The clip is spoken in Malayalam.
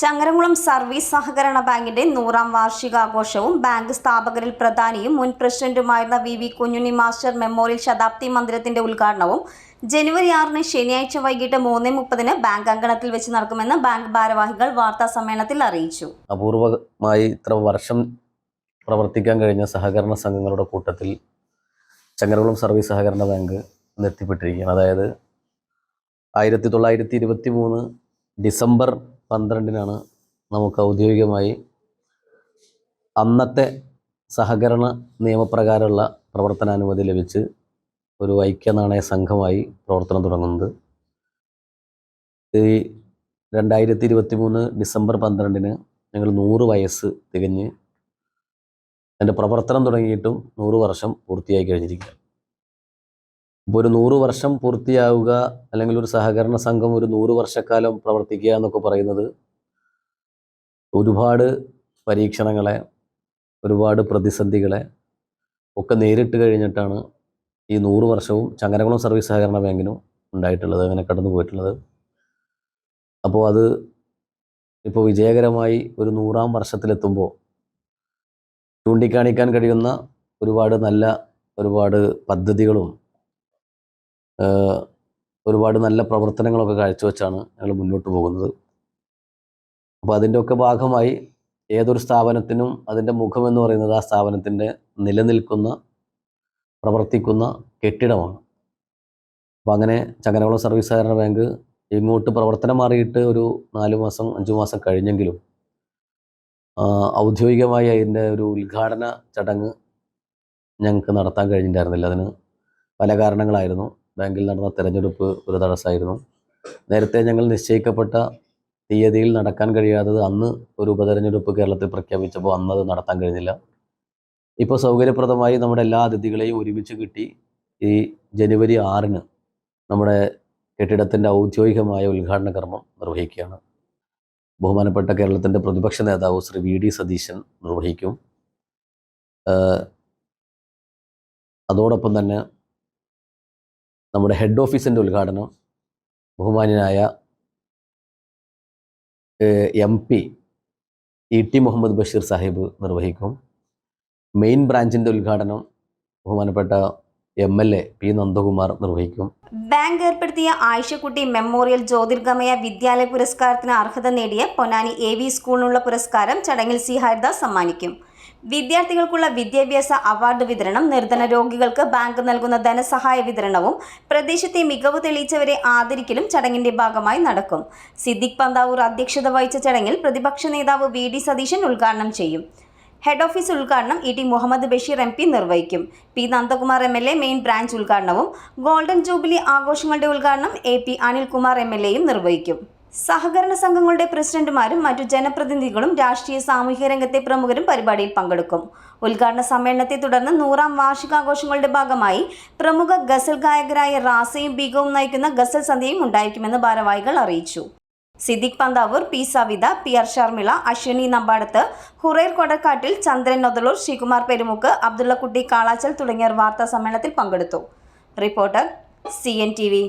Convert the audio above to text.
ചങ്ങരംകുളം സർവീസ് സഹകരണ ബാങ്കിന്റെ നൂറാം വാർഷികാഘോഷവും ബാങ്ക് സ്ഥാപകരിൽ പ്രധാനിയും മുൻ പ്രസിഡന്റുമായിരുന്ന V V Kunhunni master memorial ശതാബ്ദി മന്ദിരത്തിന്റെ ഉദ്ഘാടനവും ജനുവരി ആറിന് ശനിയാഴ്ച വൈകിട്ട് മൂന്ന് മുപ്പതിന് ബാങ്ക് അങ്കണത്തിൽ വെച്ച് നടക്കുമെന്ന് ബാങ്ക് ഭാരവാഹികൾ വാർത്താ സമ്മേളനത്തിൽ അറിയിച്ചു. അപൂർവമായി ഇത്ര വർഷം പ്രവർത്തിക്കാൻ കഴിഞ്ഞ സഹകരണ സംഘങ്ങളുടെ കൂട്ടത്തിൽ ചങ്ങരകുളം സർവീസ് സഹകരണ ബാങ്ക് എത്തിപ്പെട്ടിരിക്കുകയാണ്. അതായത് ആയിരത്തി തൊള്ളായിരത്തി ഇരുപത്തി മൂന്ന് ഡിസംബർ പന്ത്രണ്ടിനാണ് നമുക്ക് ഔദ്യോഗികമായി അന്നത്തെ സഹകരണ നിയമപ്രകാരമുള്ള പ്രവർത്തനാനുമതി ലഭിച്ച് ഒരു ഐക്യനാണയ സംഘമായി പ്രവർത്തനം തുടങ്ങുന്നത്. ഈ രണ്ടായിരത്തി ഇരുപത്തി മൂന്ന് ഡിസംബർ പന്ത്രണ്ടിന് ഞങ്ങൾ നൂറ് വയസ്സ് തികഞ്ഞ് എന്റെ പ്രവർത്തനം തുടങ്ങിയിട്ടും നൂറ് വർഷം പൂർത്തിയായി കഴിഞ്ഞിരിക്കുക ഇപ്പോൾ ഒരു നൂറ് വർഷം പൂർത്തിയാവുക അല്ലെങ്കിൽ ഒരു സഹകരണ സംഘം ഒരു നൂറ് വർഷക്കാലം പ്രവർത്തിക്കുക എന്നൊക്കെ പറയുന്നത് ഒരുപാട് പരീക്ഷണങ്ങളെ ഒരുപാട് പ്രതിസന്ധികളെ ഒക്കെ നേരിട്ട് കഴിഞ്ഞിട്ടാണ് ഈ നൂറ് വർഷവും ചങ്ങരകുളം സർവീസ് സഹകരണ ബാങ്കിനും ഉണ്ടായിട്ടുള്ളത് അങ്ങനെ കടന്നു പോയിട്ടുള്ളത്. അപ്പോൾ അത് ഇപ്പോൾ വിജയകരമായി ഒരു നൂറാം വർഷത്തിലെത്തുമ്പോൾ ചൂണ്ടിക്കാണിക്കാൻ കഴിയുന്ന ഒരുപാട് നല്ല ഒരുപാട് പദ്ധതികളും ഒരുപാട് നല്ല പ്രവർത്തനങ്ങളൊക്കെ കാഴ്ചവെച്ചാണ് ഞങ്ങൾ മുന്നോട്ട് പോകുന്നത്. അപ്പോൾ അതിന്റെ ഒക്കെ ഭാഗമായി ഏതൊരു സ്ഥാപനത്തിനും അതിന്റെ മുഖം എന്ന് പറയുന്നത് ആ സ്ഥാപനത്തിന്റെ നിലനിൽക്കുന്ന പ്രവർത്തിക്കുന്ന കെട്ടിടമാണ്. അപ്പോൾ അങ്ങനെ ചങ്ങനകുളം സർവീസ് സഹകരണ ബാങ്ക് ഇങ്ങോട്ട് പ്രവർത്തനം മാറിയിട്ട് ഒരു നാല് മാസം അഞ്ച് മാസം കഴിഞ്ഞെങ്കിലും ഔദ്യോഗികമായി അതിന്റെ ഒരു ഉദ്ഘാടന ചടങ്ങ് ഞങ്ങൾക്ക് നടത്താൻ കഴിഞ്ഞിട്ടുണ്ടായിരുന്നില്ല. അതിന് പല കാരണങ്ങളായിരുന്നു. ബാങ്കിൽ നടന്ന തെരഞ്ഞെടുപ്പ് ഒരു തടസ്സമായിരുന്നു. നേരത്തെ ഞങ്ങൾ നിശ്ചയിക്കപ്പെട്ട തീയതിയിൽ നടക്കാൻ കഴിയാത്തത് അന്ന് ഒരു ഉപതെരഞ്ഞെടുപ്പ് കേരളത്തിൽ പ്രഖ്യാപിച്ചപ്പോൾ അന്ന് അത് നടത്താൻ കഴിഞ്ഞില്ല. ഇപ്പോൾ സൗകര്യപ്രദമായി നമ്മുടെ എല്ലാ അതിഥികളെയും ഒരുമിച്ച് കിട്ടി. ഈ ജനുവരി ആറിന് നമ്മുടെ കെട്ടിടത്തിന്റെ ഔദ്യോഗികമായ ഉദ്ഘാടന കർമ്മം നിർവഹിക്കുകയാണ്. ബഹുമാനപ്പെട്ട കേരളത്തിന്റെ പ്രതിപക്ഷ നേതാവ് ശ്രീ വി ഡി സതീശൻ നിർവഹിക്കും. അതോടൊപ്പം തന്നെ നമ്മുടെ ഹെഡ് ഓഫീസിന്റെ ഉദ്ഘാടനം ബഹുമാന്യനായ M P E T Muhammad Basheer Sahib നിർവഹിക്കും. മെയിൻ ബ്രാഞ്ചിന്റെ ഉദ്ഘാടനം ബഹുമാനപ്പെട്ട M L A P Nandakumar നിർവഹിക്കും. ബാങ്ക് ഏർപ്പെടുത്തിയ ആയിഷക്കുട്ടി മെമ്മോറിയൽ ജ്യോതിർഗമയ വിദ്യാലയ പുരസ്കാരത്തിന് അർഹത നേടിയ പൊന്നാനി എ വി സ്കൂളിനുള്ള പുരസ്കാരം ചടങ്ങിൽ സി ഹരിദാസ് സമ്മാനിക്കും. വിദ്യാർത്ഥികൾക്കുള്ള വിദ്യാഭ്യാസ അവാർഡ് വിതരണം നിർധന രോഗികൾക്ക് ബാങ്ക് നൽകുന്ന ധനസഹായ വിതരണവും പ്രദേശത്തെ മികവ് തെളിയിച്ചവരെ ആദരിക്കലും ചടങ്ങിന്റെ ഭാഗമായി നടക്കും. സിദ്ദിഖ് പന്താവൂർ അധ്യക്ഷത വഹിച്ച ചടങ്ങിൽ പ്രതിപക്ഷ നേതാവ് വി ഡി സതീശൻ ഉദ്ഘാടനം ചെയ്യും. ഹെഡ് ഓഫീസ് ഉദ്ഘാടനം E T Muhammad Basheer M P നിർവഹിക്കും. P Nandakumar M L A main branch ഉദ്ഘാടനവും ഗോൾഡൻ ജൂബിലി ആഘോഷങ്ങളുടെ ഉദ്ഘാടനം A P Anilkumar M L എയും നിർവഹിക്കും. സഹകരണ സംഘങ്ങളുടെ പ്രസിഡന്റുമാരും മറ്റു ജനപ്രതിനിധികളും രാഷ്ട്രീയ സാമൂഹിക രംഗത്തെ പ്രമുഖരും പരിപാടിയിൽ പങ്കെടുക്കും. ഉദ്ഘാടന സമ്മേളനത്തെ തുടർന്ന് നൂറാം വാർഷികാഘോഷങ്ങളുടെ ഭാഗമായി പ്രമുഖ ഗസൽ ഗായകരായ റാസയും ബീഗവും നയിക്കുന്ന ഗസൽ സന്ധ്യയും ഉണ്ടായിരിക്കുമെന്ന് ഭാരവാഹികൾ അറിയിച്ചു. Siddique Panthavoor P Savitha P R Sharmila Ashwini Nambadath Hurair Kodakkattil Chandran Nothaloor Sreekumar Perumukku Abdullakutty Kalachal തുടങ്ങിയവർ വാർത്താ സമ്മേളനത്തിൽ പങ്കെടുത്തു. Reporter C N T V.